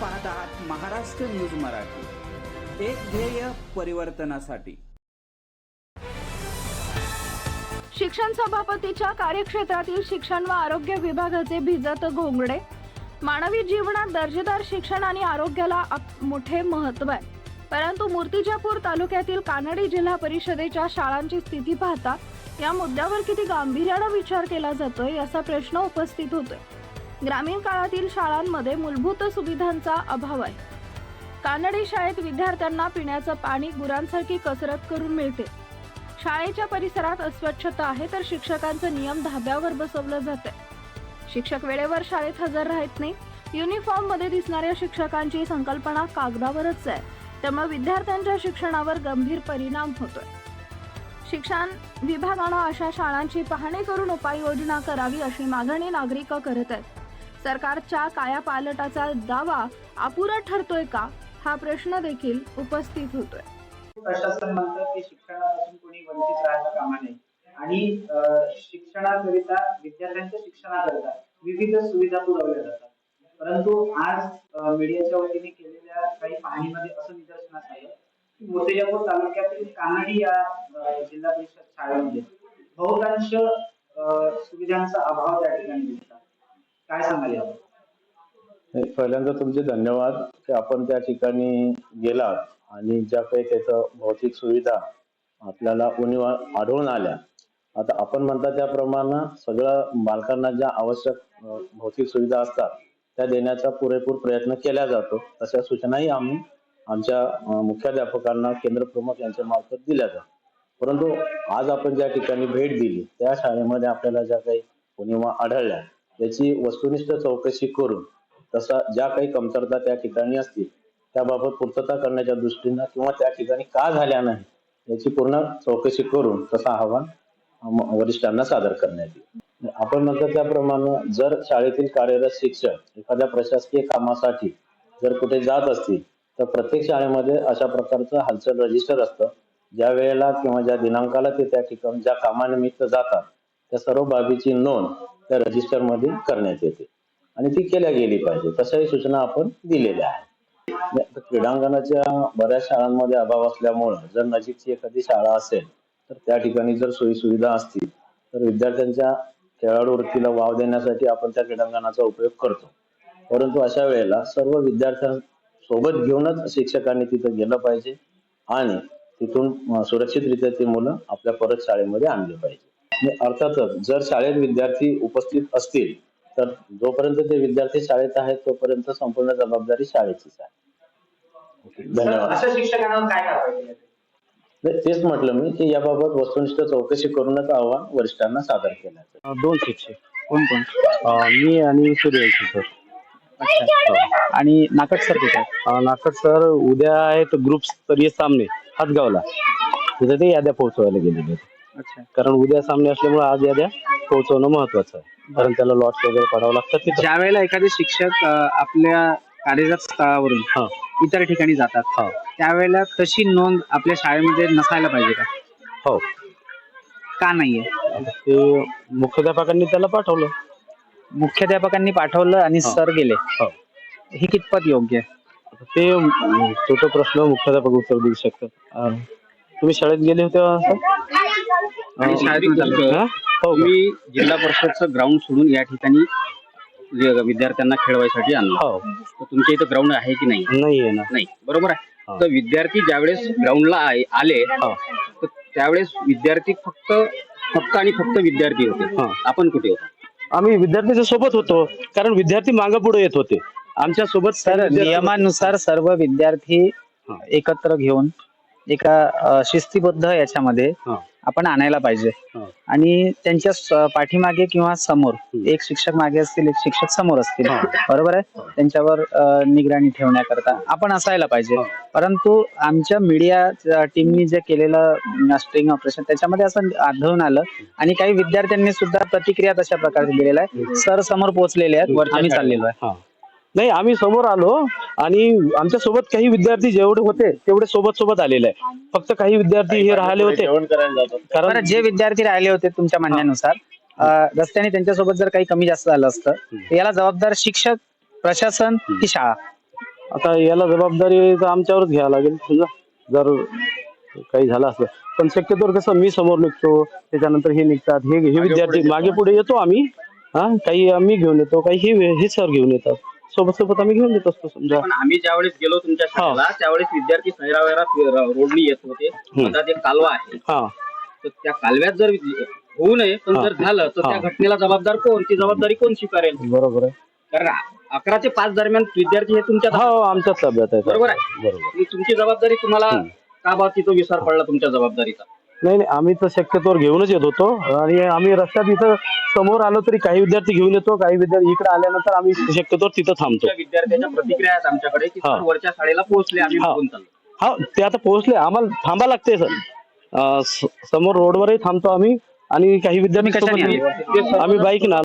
पाहत आहात महाराष्ट्र न्यूज मराठी. एक ध्येय परिवर्तनासाठी. शिक्षण सभापतीच्या कार्यक्षेत्रातील शिक्षण व आरोग्य विभागाचे भिजत घोंगडे. मानवी जीवनात दर्जेदार शिक्षण आणि आरोग्याला मोठे महत्त्व आहे. परंतु मूर्तिजापूर तालुक्यातील कानडी जिल्हा परिषदेच्या शाळांची स्थिती पाहता या मुद्द्यावर किती गांभीर्यानं विचार केला जातोय असा प्रश्न उपस्थित होतोय. ग्रामीण काळातील शाळांमध्ये मूलभूत सुविधांचा अभाव आहे. कानडी शाळेत विद्यार्थ्यांना पिण्याचं पाणी गुरांसारखी कसरत करून मिळते. शाळेच्या परिसरात अस्वच्छता आहे तर शिक्षकांचं नियम धाब्यावर बसवलं जाते शिक्षक वेळेवर शाळेत हजर राहत नाही. युनिफॉर्ममध्ये दिसणाऱ्या शिक्षकांची संकल्पना कागदावरच आहे. त्यामुळे विद्यार्थ्यांच्या शिक्षणावर गंभीर परिणाम होतोय. शिक्षण विभागानं अशा शाळांची पाहणी करून उपाययोजना करावी अशी मागणी नागरिक करत आहेत. सरकारच्या कायापालटाचा दावा अपुरा ठरतोय का? हा प्रश्न देखील उपस्थित होतोय. प्रशासन म्हणतं की शिक्षणापासून कोणी वंचित राहायला कामा नये. आणि शिक्षणाकरिता विद्यार्थ्यांच्या शिक्षणाकरिता विविध सुविधा पुरवल्या जातात. परंतु आज मीडियाच्या वतीने केलेल्या काही पाहणीमध्ये असं निदर्शनास आलं की मोतेजापूर तालुक्यातील कानडी या जिल्हा परिषद शाळेमध्ये बहुतांश सुविधांचा अभाव त्या ठिकाणी दिसला काय सांगाल यावर? नाही, पहिल्यांदा तुमचे धन्यवाद की आपण त्या ठिकाणी गेलात आणि ज्या काही त्याचं भौतिक सुविधा आपल्याला उणीव आढळून आल्या. आता आपण म्हणता त्याप्रमाणे सगळ्या बालकांना ज्या आवश्यक अ, भौतिक सुविधा असतात त्या देण्याचा पुरेपूर प्रयत्न केला जातो. तशा सूचनाही आम्ही आमच्या अ, मुख्याध्यापकांना केंद्र प्रमुख यांच्या मार्फत दिल्या जातात. परंतु आज आपण ज्या ठिकाणी भेट दिली त्या शाळेमध्ये आपल्याला ज्या काही उणीवा आढळल्या याची वस्तुनिष्ठ चौकशी करून तसा ज्या काही कमतरता त्या ठिकाणी असतील त्याबाबत पूर्तता करण्याच्या दृष्टीनं किंवा त्या ठिकाणी का झाल्या नाही याची पूर्ण चौकशी करून तसा आव्हान वरिष्ठांना सादर करण्यात येईल. आपण म्हणतो त्याप्रमाणे जर शाळेतील कार्यरत शिक्षक एखाद्या प्रशासकीय कामासाठी जर कुठे जात असतील तर प्रत्येक शाळेमध्ये अशा प्रकारचं हालचाल रजिस्टर असतं. ज्या वेळेला किंवा ज्या दिनांकाला ते त्या ठिकाणी ज्या कामानिमित्त जातात त्या सर्व बाबीची नोंद त्या रजिस्टरमध्ये करण्यात येते. आणि ती केल्या गेली पाहिजे. तशाही सूचना आपण दिलेल्या आहेत. क्रीडांगणाच्या बऱ्याच शाळांमध्ये अभाव असल्यामुळे जर नजीकची एखादी शाळा असेल तर त्या ठिकाणी जर सोयी सुविधा असतील तर विद्यार्थ्यांच्या खेळाडू वृत्तीला वाव देण्यासाठी आपण त्या क्रीडांगणाचा उपयोग करतो. परंतु अशा वेळेला सर्व विद्यार्थ्यांसोबत घेऊनच शिक्षकांनी तिथं गेलं पाहिजे आणि तिथून सुरक्षितरित्या ती मुलं आपल्या परत शाळेमध्ये आणली पाहिजे. अर्थातच जर शाळेत विद्यार्थी उपस्थित असतील तर जोपर्यंत ते विद्यार्थी शाळेत आहेत तोपर्यंत संपूर्ण जबाबदारी शाळेचीच आहे. धन्यवाद. तेच म्हटलं मी की याबाबत वस्तुनिष्ठ चौकशी करूनच अहवाल वरिष्ठांना सादर केला दोन शिक्षक. कोण कोण? अ, मी आणि सूर्यवंशी सर. अच्छा. आणि नाटक सर कुठे नाकट सर उद्या आहेत ग्रुप स्तरीय सामने हातगावला. तिथे ते याद्या पोहोचवायला गेलेले कारण उद्या सामने असल्यामुळे आज याद्या पोहोचवणं महत्वाचं आहे. कारण त्याला लॉट्स वगैरे पडावं लागतात तिथं. ज्या वेळेला एखादे शिक्षक अ, आपल्या कार्यरत स्थळावरून हा. इतर ठिकाणी जातात हा. त्यावेळेला तशी नोंद आपल्या शाळेमध्ये नसायला पाहिजे का? हो. का नाहीये? ते मुख्याध्यापकांनी त्याला पाठवलं. मुख्याध्यापकांनी पाठवलं आणि हा. सर गेले. हो. हे कितपत योग्य? आहे आता ते तो तो प्रश्न मुख्याध्यापक उत्तर देऊ शकतात. अ, तुम्ही शाळेत गेले होते सर? आणि शाळेतून हा? हो का? तुम्ही जिल्हा परिषदचं ग्राउंड सोडून या ठिकाणी विद्यार्थ्यांना खेळवायसाठी आणलं हो तर तुमच्या इथं ग्राउंड आहे की नाही ना नाही बरोबर आहे हा. तर विद्यार्थी ज्यावेळेस ग्राउंडला आले हा. तर त्यावेळेस विद्यार्थी फक्त फक्त आणि फक्त विद्यार्थी होते हा. आपण कुठे होतो आम्ही विद्यार्थ्यांच्या सोबत होतो कारण विद्यार्थी मागे पुढे येत होते आमच्यासोबत तर नियमानुसार सर्व विद्यार्थी हा. एकत्र घेऊन एका अ, शिस्तीबद्ध याच्यामध्ये हा. आपण आणायला पाहिजे हा. आणि त्यांच्या स- पाठीमागे किंवा समोर हम्म. एक शिक्षक मागे असतील एक शिक्षक समोर असतील हा. बरोबर आहे त्यांच्यावर अ, निगराणी ठेवण्याकरता आपण असायला पाहिजे हा. परंतु आमच्या मीडिया टीमनी जे केलेलं स्ट्रिंग ऑपरेशन त्याच्यामध्ये असं आढळून आलं आणि काही विद्यार्थ्यांनी सुद्धा प्रतिक्रिया तशा प्रकारे दिलेल्या आहे सर समोर पोहोचलेले आहेत वरच्या आम्ही. चाललेलो आहे हा. नाही आम्ही समोर आलो आणि आमच्यासोबत काही विद्यार्थी जेवढे होते तेवढे सोबत सोबत आलेले आहे फक्त काही विद्यार्थी हे राहिले होते. जेवण करायला जातात बरं कारण जे विद्यार्थी राहिले होते तुमच्या म्हणण्यानुसार अं, रस्त्याने त्यांच्यासोबत जर काही कमी जास्त झालं असतं तर याला जबाबदार शिक्षक प्रशासन की शाळा? आता याला जबाबदारी तर आमच्यावरच घ्यावं लागेल समजा. जर काही झालं असलं. पण शक्यतोवर कसं मी समोर निघतो त्याच्यानंतर हे निघतात. हे हे विद्यार्थी मागे पुढे येतो आम्ही. हा काही आम्ही घेऊन येतो काही हे हे सर घेऊन येतात. सोबत सोबत आम्ही घेऊन येत असतो समजा. पण आम्ही ज्यावेळेस गेलो तुमच्या शाळेला त्यावेळेस विद्यार्थी सैरावैरा रोडनी येत होते. मधात एक कालवा आहे. हा. तर त्या कालव्यात जर विद्य- होऊ नये पण जर झालं तर त्या हा. घटनेला जबाबदार कोण? ती जबाबदारी कोण स्वीकारेल? बरोबर आहे. कारण अकरा ते पाच दरम्यान विद्यार्थी हे तुमच्या हो आमच्याच ताब्यात आहे बरोबर आहे. बरोबर. आणि तुमची जबाबदारी तुम्हाला का बा तिथं विसर पडला तुमच्या जबाबदारीचा? नाही नाही आम्ही तर शक्यतोवर घेऊनच येत होतो आणि आम्ही रस्त्यात इथं समोर आलो तरी काही विद्यार्थी घेऊन येतो काही विद्यार्थी इकडे आल्यानंतर आम्ही शक्यतोवर तिथं थांबतो विद्यार्थ्याच्या प्रतिक्रिया आहेत आमच्याकडे की हा. सर वरच्या शाळेला पोहोचले आम्ही हा. चाललो हा ते आता पोहोचले आम्हाला थांबा लागते सर समोर रोडवरही थांबतो आम्ही आणि काही विद्यार्थी कशाने सोबत- आले? आम्ही बाईक ना